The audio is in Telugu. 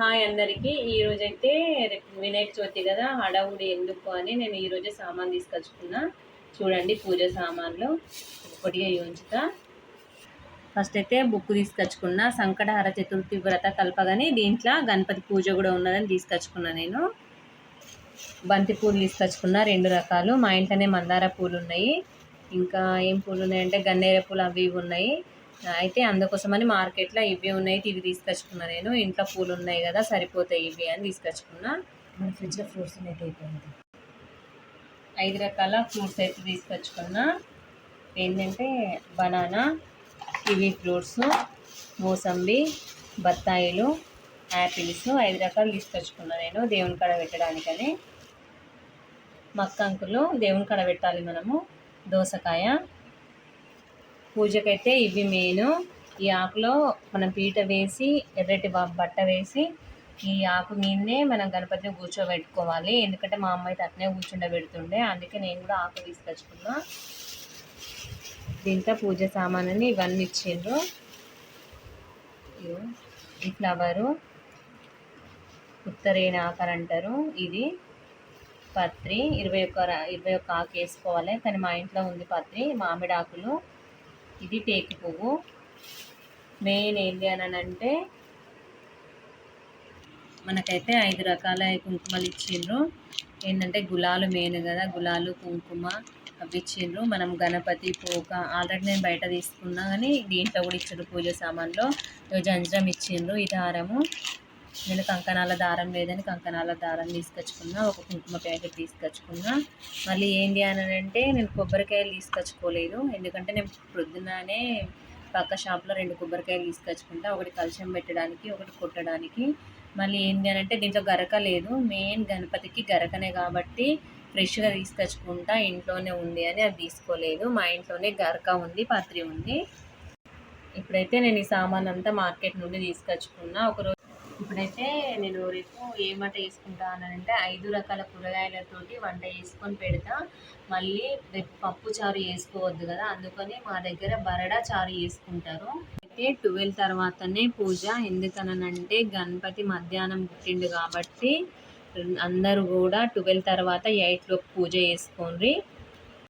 హాయ్ అందరికీ. ఈరోజు అయితే వినాయక చవితి కదా హడావుడి ఎందుకు అని నేను ఈరోజే సామాన్ తీసుకొచ్చుకున్నా. చూడండి పూజ సామాన్లు. ఒక్కటిగా ఉంచుతా ఫస్ట్ అయితే బుక్ తీసుకొచ్చుకున్నా సంకటహర చతుర్థి వ్రత కలపగాని దీంట్లో గణపతి పూజ కూడా ఉన్నదని తీసుకొచ్చుకున్నా నేను. బంతి పూలు తీసుకొచ్చుకున్నా రెండు రకాలు. మా ఇంట్లోనే మందార పూలు ఉన్నాయి. ఇంకా ఏం పూలు ఉన్నాయంటే గన్నేర పూలు అవి ఇవి ఉన్నాయి. అయితే అందుకోసమని మార్కెట్లో ఇవి ఉన్నాయి ఇవి తీసుకొచ్చుకున్నా నేను. ఇంట్లో పూలు ఉన్నాయి కదా సరిపోతాయి ఇవి అని తీసుకొచ్చుకున్నా. మన ఫ్రిడ్జ్లో ఫ్రూట్స్ అనేది అయిపోయింది ఐదు రకాల ఫ్రూట్స్ అయితే తీసుకొచ్చుకున్నా. ఏంటంటే బనానా కివీ ఫ్రూట్స్ మోసంబి బత్తాయిలు యాపిల్స్ ఐదు రకాలు తీసుకొచ్చుకున్నా నేను దేవుని కాడ పెట్టడానికని. మక్కంకులు దేవుని కాడ పెట్టాలి మనము. దోసకాయ పూజకైతే ఇవి మెయిన్. ఈ ఆకులో మనం పీట వేసి ఎర్రటి బట్ట వేసి ఈ ఆకు మీదనే మనం గణపతిని కూర్చోబెట్టుకోవాలి. ఎందుకంటే మా అమ్మ అయితే అట్నే కూర్చుండబెడుతుండే. అందుకే నేను కూడా ఆకు తీసుకొచ్చుకున్నా. దీంట్లో పూజ సామాన్ని ఇవన్నీ ఇచ్చిండ్రు. ఈ ఫ్లవరు ఉత్తరేణ ఆకర్ అంటారు. ఇది పత్రి. ఇరవై ఒక్క ఇరవై ఒక్క ఆకు వేసుకోవాలి. కానీ మా ఇంట్లో ఉంది పత్రి మామిడి ఆకులు ఇది టేకు పువ్వు. మెయిన్ ఏంటి అని అంటే మనకైతే ఐదు రకాల కుంకుమలు ఇచ్చిండ్రు. ఏంటంటే గులాలు మెయిన్ కదా గులాలు కుంకుమ అవి ఇచ్చిండ్రు. మనం గణపతి పోక ఆల్రెడీ నేను బయట తీసుకున్నా కానీ దీంట్లో కూడా ఇచ్చిండ్రు పూజ సామాన్లో. జంజరం ఇచ్చిండ్రు ఈ దారము. నేను కంకణాల దారం లేదని కంకణాల దారం తీసుకొచ్చుకున్నా ఒక కుంకుమ ప్యాకెట్ తీసుకొచ్చుకున్నా. మళ్ళీ ఏంటి అని అంటే నేను కొబ్బరికాయలు తీసుకొచ్చుకోలేదు. ఎందుకంటే నేను పొద్దున్ననే పక్క షాప్లో రెండు కొబ్బరికాయలు తీసుకొచ్చుకుంటా ఒకటి కలశం పెట్టడానికి ఒకటి కొట్టడానికి. మళ్ళీ ఏంటి అని అంటే దీంట్లో గరక లేదు. మెయిన్ గణపతికి గరకనే కాబట్టి ఫ్రెష్గా తీసుకొచ్చుకుంటా ఇంట్లోనే ఉంది అని అది తీసుకోలేదు. మా ఇంట్లోనే గరక ఉంది పత్రి ఉంది. ఇప్పుడైతే నేను ఈ సామాన్ అంతా మార్కెట్ నుండి తీసుకొచ్చుకున్నా. ఒకరోజు ఇప్పుడైతే నేను రేపు ఏమంట వేసుకుంటా అంటే ఐదు రకాల కూరగాయలతోటి వంట వేసుకొని పెడతా. మళ్ళీ రేపు పప్పు చారు వేసుకోవద్దు కదా అందుకని మా దగ్గర బరడా చారు వేసుకుంటారు అయితే ట్వెల్వ్ తర్వాతనే పూజ ఎందుకనంటే గణపతి మధ్యాహ్నం పుట్టిండు కాబట్టి అందరూ కూడా ట్వెల్వ్ తర్వాత ఎయిట్లో పూజ చేసుకోండి.